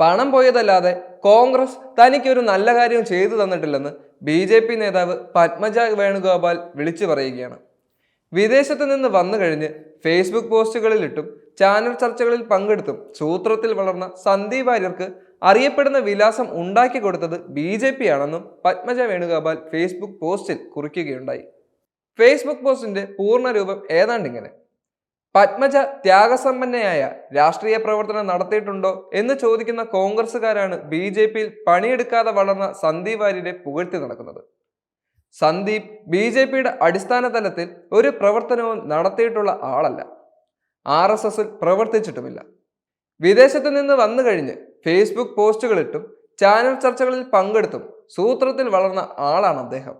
പണം പോയതല്ലാതെ കോൺഗ്രസ് തനിക്കൊരു നല്ല കാര്യം ചെയ്തു തന്നിട്ടില്ലെന്ന് ബി ജെ പി നേതാവ് പത്മജ വേണുഗോപാൽ വിളിച്ചു പറയുകയാണ്. വിദേശത്ത് നിന്ന് വന്നു കഴിഞ്ഞ് ഫേസ്ബുക്ക് പോസ്റ്റുകളിലിട്ടും ചാനൽ ചർച്ചകളിൽ പങ്കെടുത്തും സൂത്രത്തിൽ വളർന്ന സന്ദീപ് വാര്യർക്ക് അറിയപ്പെടുന്ന വിലാസം ഉണ്ടാക്കി കൊടുത്തത് ബി ജെ പി ആണെന്നും പത്മജ വേണുഗോപാൽ ഫേസ്ബുക്ക് പോസ്റ്റിൽ കുറിക്കുകയുണ്ടായി. ഫേസ്ബുക്ക് പോസ്റ്റിന്റെ പൂർണരൂപം ഏതാണ്ടിങ്ങനെ? പത്മജ ത്യാഗസമ്പന്നയായ രാഷ്ട്രീയ പ്രവർത്തനം നടത്തിയിട്ടുണ്ടോ എന്ന് ചോദിക്കുന്ന കോൺഗ്രസുകാരാണ് ബി ജെ പിയിൽ പണിയെടുക്കാതെ വളർന്ന സന്ദീപ് വാര്യരെ പുകഴ്ത്തി നടക്കുന്നത്. സന്ദീപ് ബി ജെ പിയുടെ അടിസ്ഥാന തലത്തിൽ ഒരു പ്രവർത്തനവും നടത്തിയിട്ടുള്ള ആളല്ല. ആർ എസ് എസിൽ പ്രവർത്തിച്ചിട്ടുമില്ല. വിദേശത്ത് നിന്ന് വന്നു കഴിഞ്ഞ് ഫേസ്ബുക്ക് പോസ്റ്റുകളിട്ടും ചാനൽ ചർച്ചകളിൽ പങ്കെടുത്തും സൂത്രത്തിൽ വളർന്ന ആളാണ് അദ്ദേഹം.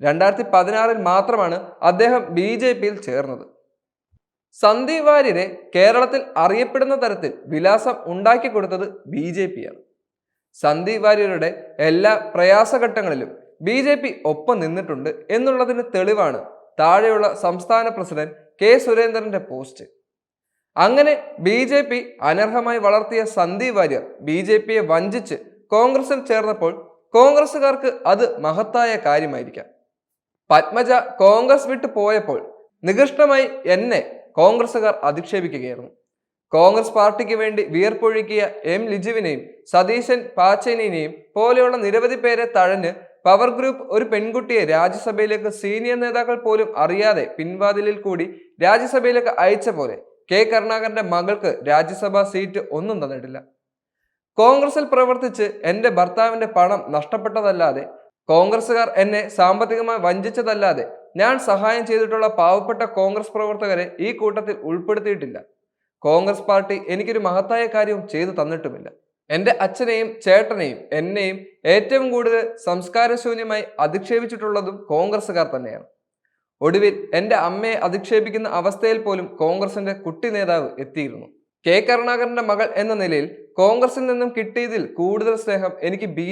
രണ്ടായിരത്തി പതിനാറിൽ മാത്രമാണ് അദ്ദേഹം ബി ജെ പിയിൽ ചേർന്നത്. സന്ദീപ് വാര്യരെ കേരളത്തിൽ അറിയപ്പെടുന്ന തരത്തിൽ വിലാസം ഉണ്ടാക്കി കൊടുത്തത് ബി ജെ പിയാണ്. സന്ദീപ് വാര്യരുടെ എല്ലാ പ്രയാസഘട്ടങ്ങളിലും ബി ജെ പി ഒപ്പം നിന്നിട്ടുണ്ട് എന്നുള്ളതിന് തെളിവാണ് താഴെയുള്ള സംസ്ഥാന പ്രസിഡന്റ് കെ സുരേന്ദ്രന്റെ പോസ്റ്റ്. അങ്ങനെ ബി ജെ പി അനർഹമായി വളർത്തിയ സന്ദീപ് വാര്യർ ബി ജെ പിയെ വഞ്ചിച്ച് കോൺഗ്രസിൽ ചേർന്നപ്പോൾ കോൺഗ്രസുകാർക്ക് അത് മഹത്തായ കാര്യമായിരിക്കാം. പത്മജ കോൺഗ്രസ് വിട്ടു പോയപ്പോൾ നികൃഷ്ടമായി എന്നെ കോൺഗ്രസുകാർ അധിക്ഷേപിക്കുകയായിരുന്നു. കോൺഗ്രസ് പാർട്ടിക്ക് വേണ്ടി വിയർപ്പൊഴുക്കിയ എം ലിജുവിനെയും സതീശൻ പാച്ചേനിനെയും പോലെയുള്ള നിരവധി പേരെ തഴഞ്ഞ് പവർ ഗ്രൂപ്പ് ഒരു പെൺകുട്ടിയെ രാജ്യസഭയിലേക്ക് സീനിയർ നേതാക്കൾ പോലും അറിയാതെ പിൻവാതിലിൽ കൂടി രാജ്യസഭയിലേക്ക് അയച്ച പോലെ കെ കരുണാകരന്റെ മകൾക്ക് രാജ്യസഭാ സീറ്റ് ഒന്നും തന്നിട്ടില്ല. കോൺഗ്രസിൽ പ്രവർത്തിച്ച് എന്റെ ഭർത്താവിന്റെ പണം നഷ്ടപ്പെട്ടതല്ലാതെ കോൺഗ്രസുകാർ എന്നെ സാമ്പത്തികമായി വഞ്ചിച്ചതല്ലാതെ ഞാൻ സഹായം ചെയ്തിട്ടുള്ള പാവപ്പെട്ട കോൺഗ്രസ് പ്രവർത്തകരെ ഈ കൂട്ടത്തിൽ ഉൾപ്പെടുത്തിയിട്ടില്ല. കോൺഗ്രസ് പാർട്ടി എനിക്കൊരു മഹത്തായ കാര്യവും ചെയ്തു തന്നിട്ടുമില്ല. എന്റെ അച്ഛനെയും ചേട്ടനെയും എന്നെയും ഏറ്റവും കൂടുതൽ സംസ്കാരശൂന്യമായി അധിക്ഷേപിച്ചിട്ടുള്ളതും കോൺഗ്രസ്സുകാർ തന്നെയാണ്. ഒടുവിൽ എന്റെ അമ്മയെ അധിക്ഷേപിക്കുന്ന അവസ്ഥയിൽ പോലും കോൺഗ്രസിന്റെ കുട്ടി നേതാവ് എത്തിയിരുന്നു. കെ കരുണാകരന്റെ മകൾ എന്ന നിലയിൽ കോൺഗ്രസിൽ നിന്നും കിട്ടിയതിൽ കൂടുതൽ സ്നേഹം എനിക്ക് ബി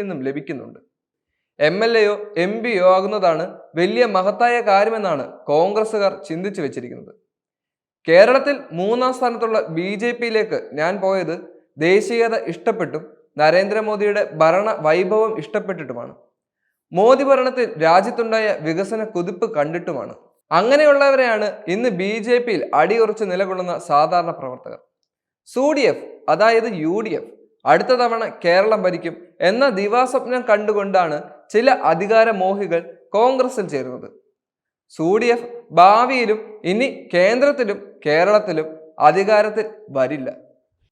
നിന്നും ലഭിക്കുന്നുണ്ട്. എം എൽ എയോ എം പിയോ ആകുന്നതാണ് വലിയ മഹത്തായ കാര്യമെന്നാണ് കോൺഗ്രസ്സുകാർ ചിന്തിച്ചു വെച്ചിരിക്കുന്നത്. കേരളത്തിൽ മൂന്നാം സ്ഥാനത്തുള്ള ബി ജെ പിയിലേക്ക് ഞാൻ പോയത് ദേശീയത ഇഷ്ടപ്പെട്ടും നരേന്ദ്രമോദിയുടെ ഭരണ വൈഭവം ഇഷ്ടപ്പെട്ടിട്ടുമാണ്. മോദി ഭരണത്തിൽ രാജ്യത്തുണ്ടായ വികസന കുതിപ്പ് കണ്ടിട്ടുമാണ്. അങ്ങനെയുള്ളവരെയാണ് ഇന്ന് ബി ജെ പിയിൽ അടിയുറച്ച് നിലകൊള്ളുന്ന സാധാരണ പ്രവർത്തകർ. സു ഡി എഫ് അതായത് യു ഡി എഫ് അടുത്ത തവണ കേരളം ഭരിക്കും എന്ന ദിവാസ്വപ്നം കണ്ടുകൊണ്ടാണ് ചില അധികാരമോഹികൾ കോൺഗ്രസിൽ ചേരുന്നത്. സു ഡി എഫ് ഭാവിയിലും ഇനി കേന്ദ്രത്തിലും കേരളത്തിലും അധികാരത്തിൽ വരില്ല.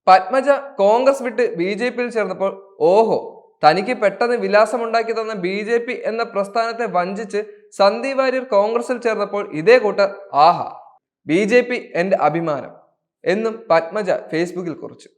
പത്മജ കോൺഗ്രസ് വിട്ട് ബി ജെ പിയിൽ ചേർന്നപ്പോൾ ഓഹോ തനിക്ക് പെട്ടെന്ന് വിലാസമുണ്ടാക്കി തന്ന ബി ജെ പി എന്ന പ്രസ്ഥാനത്തെ വഞ്ചിച്ച് സന്ദീപ് വാര്യർ കോൺഗ്രസിൽ ചേർന്നപ്പോൾ ഇതേ കൂട്ടർ ആഹാ ബി ജെ പി എന്റെ അഭിമാനം എന്നും പത്മജ ഫേസ്ബുക്കിൽ കുറിച്ചു.